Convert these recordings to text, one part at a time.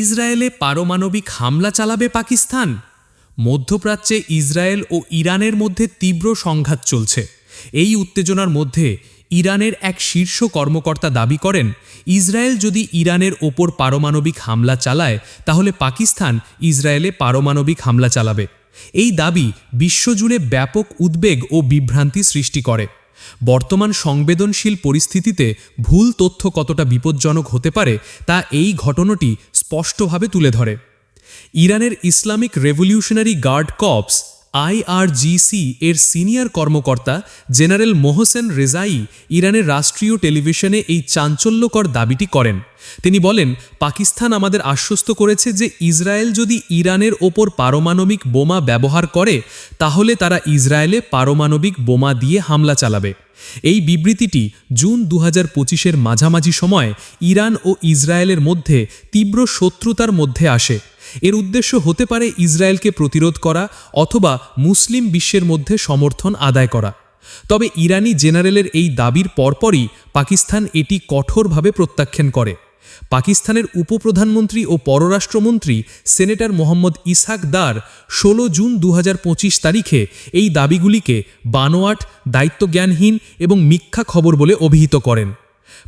ইসরায়েলে পারমাণবিক হামলা চালাবে পাকিস্তান? মধ্যপ্রাচ্যে ইসরায়েল ও ইরানের মধ্যে তীব্র সংঘাত চলছে। এই উত্তেজনার মধ্যে ইরানের এক শীর্ষ কর্মকর্তা দাবি করেন, ইসরায়েল যদি ইরানের ওপর পারমাণবিক হামলা চালায়, তাহলে পাকিস্তান ইসরায়েলে পারমাণবিক হামলা চালাবে। এই দাবি বিশ্বজুড়ে ব্যাপক উদ্বেগ ও বিভ্রান্তি সৃষ্টি করে। বর্তমান সংবেদনশীল পরিস্থিতিতে ভুল তথ্য কতটা বিপজ্জনক হতে পারে, তা এই ঘটনাটি স্পষ্টভাবে তুলে ধরে। ইরানের Islamic revolutionary guard corps IRGC এর সিনিয়র কর্মকর্তা জেনারেল মোহসেন রেজাই ইরানের রাষ্ট্রীয় টেলিভিশনে এই চাঞ্চল্যকর দাবিটি করেন। তিনি বলেন, পাকিস্তান আমাদের আশ্বস্ত করেছে যে ইসরায়েল যদি ইরানের ওপর পারমাণবিক বোমা ব্যবহার করে, তাহলে তারা ইসরায়েলে পারমাণবিক বোমা দিয়ে হামলা চালাবে। এই বিবৃতিটি জুন দু হাজার মাঝামাঝি সময় ইরান ও ইসরায়েলের মধ্যে তীব্র শত্রুতার মধ্যে আসে। এর উদ্দেশ্য হতে পারে ইসরায়েলকে প্রতিরোধ করা অথবা মুসলিম বিশ্বের মধ্যে সমর্থন আদায় করা। তবে ইরানি জেনারেলের এই দাবির পরপরই পাকিস্তান এটি কঠোরভাবে প্রত্যাখ্যান করে। পাকিস্তানের উপপ্রধানমন্ত্রী ও পররাষ্ট্রমন্ত্রী সেনেটর মোহাম্মদ ইসাক দার ষোলো জুন দু হাজার পঁচিশ তারিখে এই দাবিগুলিকে বানোয়াট, দায়িত্বজ্ঞানহীন এবং মিথ্যা খবর বলে অভিহিত করেন।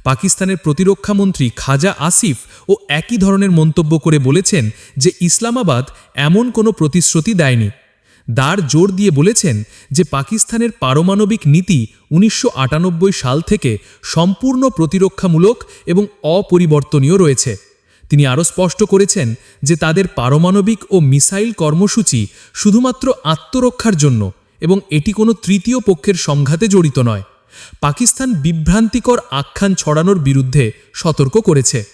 পাকিস্তানের প্রতিরক্ষামন্ত্রী খাজা আসিফ ও একই ধরনের মন্তব্য করে বলেছেন যে ইসলামাবাদ এমন কোনো প্রতিশ্রুতি দেয়নি। দার জোর দিয়ে বলেছেন যে পাকিস্তানের পারমাণবিক নীতি উনিশশো আটানব্বই সাল থেকে সম্পূর্ণ প্রতিরক্ষামূলক এবং অপরিবর্তনীয় রয়েছে। তিনি আরও স্পষ্ট করেছেন যে তাদের পারমাণবিক ও মিসাইল কর্মসূচি শুধুমাত্র আত্মরক্ষার জন্য এবং এটি কোনো তৃতীয় পক্ষের সংঘাতে জড়িত নয়। পাকিস্তান বিভ্রান্তিকর আখ্যান ছড়ানোর বিরুদ্ধে সতর্ক করেছে।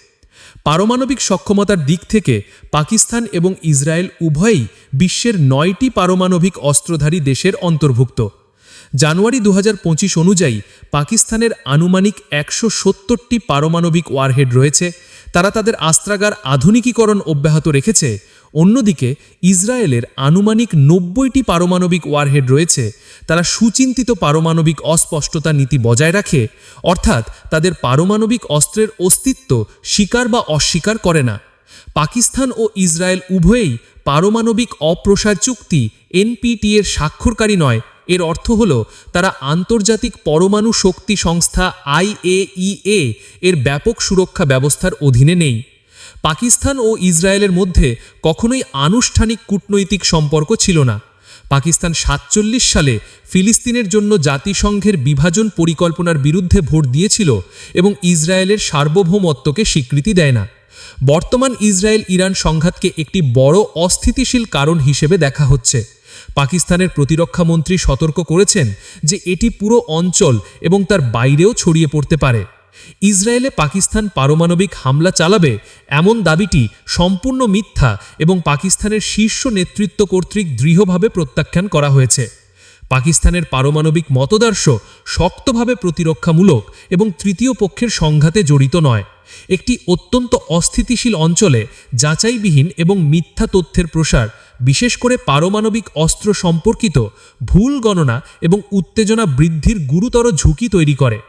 পারমাণবিক সক্ষমতার দিক থেকে পাকিস্তান এবং ইসরায়েল উভয়ই বিশ্বের নয়টি পারমাণবিক অস্ত্রধারী দেশের অন্তর্ভুক্ত। জানুয়ারি দু হাজার পঁচিশ অনুযায়ী পাকিস্তানের আনুমানিক একশো সত্তরটি পারমাণবিক ওয়ারহেড রয়েছে। তারা তাদের আস্ত্রাগার আধুনিকীকরণ অব্যাহত রেখেছে অন্যদিকে ইসরায়েলের আনুমানিক নব্বইটি পারমাণবিক ওয়ারহেড রয়েছে, তারা সুচিন্তিত পারমাণবিক অস্পষ্টতা নীতি বজায় রাখে, অর্থাৎ তাদের পারমাণবিক অস্ত্রের অস্তিত্ব স্বীকার বা অস্বীকার করে না। পাকিস্তান ও ইসরায়েল উভয়েই পারমাণবিক অপ্রসার চুক্তি এনপিটি এর স্বাক্ষরকারী নয়, এর অর্থ হল তারা আন্তর্জাতিক পরমাণু শক্তি সংস্থা আইএইএ এর ব্যাপক সুরক্ষা ব্যবস্থার অধীনে নেই। পাকিস্তান ও ইসরায়েলের মধ্যে কখনোই আনুষ্ঠানিক কূটনৈতিক সম্পর্ক ছিল না। পাকিস্তান সাতচল্লিশ সালে ফিলিস্তিনের জন্য জাতিসংঘের বিভাজন পরিকল্পনার বিরুদ্ধে ভোট দিয়েছিল এবং ইসরায়েলের সার্বভৌমত্বকে স্বীকৃতি দেয় না। বর্তমান ইসরায়েল ইরান সংঘাতকে একটি বড় অস্থিতিশীল কারণ হিসেবে দেখা হচ্ছে। পাকিস্তানের প্রতিরক্ষা মন্ত্রী সতর্ক করেছেন যে এটি পুরো অঞ্চল এবং তার বাইরেও ছড়িয়ে পড়তে পারে। ইসরায়েলে পাকিস্তান পারমাণবিক হামলা চালাবে এমন দাবিটি সম্পূর্ণ মিথ্যা এবং পাকিস্তানের শীর্ষ নেতৃত্ব কর্তৃক দৃঢ়ভাবে প্রত্যাখ্যান করা হয়েছে। পাকিস্তানের পারমাণবিক মতদর্শ শক্তভাবে প্রতিরক্ষামূলক এবং তৃতীয় পক্ষের সংঘাতে জড়িত নয়। একটি অত্যন্ত অস্থিতিশীল অঞ্চলে যাচাইবিহীন এবং মিথ্যা তথ্যের প্রসার, বিশেষ করে পারমাণবিক অস্ত্র সম্পর্কিত ভুল গণনা এবং উত্তেজনা বৃদ্ধির গুরুতর ঝুঁকি তৈরি করে।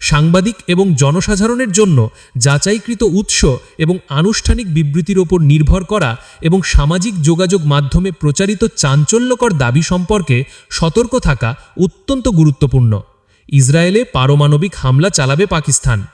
সাংবাদিক এবং জনসাধারণের জন্য যাচাইকৃত উৎস এবং আনুষ্ঠানিক বিবৃতির ওপর নির্ভর করা এবং সামাজিক যোগাযোগ মাধ্যমে প্রচারিত চাঞ্চল্যকর দাবি সম্পর্কে সতর্ক থাকা অত্যন্ত গুরুত্বপূর্ণ। ইসরায়েলে পারমাণবিক হামলা চালাবে পাকিস্তান।